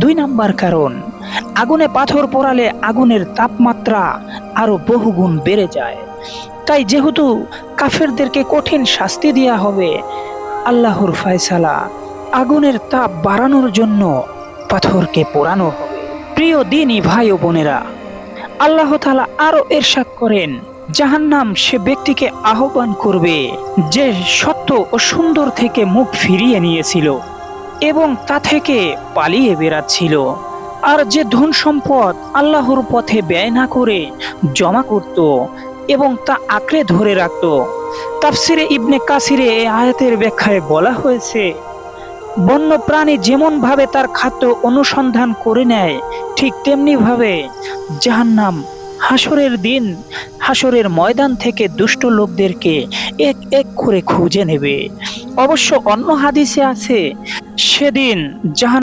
দুই নাম্বার কারণ, আগুনে পাথর পোড়ালে আগুনের তাপমাত্রা আরও বহুগুণ বেড়ে যায়। তাই যেহেতু কাফেরদেরকে কঠিন শাস্তি দেওয়া হবে, আল্লাহর ফয়সালা আগুনের তাপ বাড়ানোর জন্য পাথরকে পোড়ানো হবে। প্রিয় দিনই ভাই ও বোনেরা, আল্লাহ তালা আরও এরশাদ করেন, জাহান্নাম সে ব্যক্তিকে আহ্বান করবে যে সত্য ও সুন্দর থেকে মুখ ফিরিয়ে নিয়েছিল। এবং তা থেকে পালিয়ে বেড়াচ্ছিল। আর যে ধন সম্পদ আল্লাহর পথে ব্যয় না করে জমা করত এবং তা আঁকড়ে ধরে রাখত, তাফসিরে ইবনে কাসিরে এই আয়াতের ব্যাখ্যায় বলা হয়েছে বন্য প্রাণী যেমন ভাবে তার খাদ্য অনুসন্ধান করে নেয়, ঠিক তেমনি ভাবে জাহান্নাম হাসরের দিন হাসরের ময়দান থেকে দুষ্ট লোকদেরকে এক এক করে খুঁজে নেবে। অবশ্য অন্য হাদিসে আছে সেদিন জাহান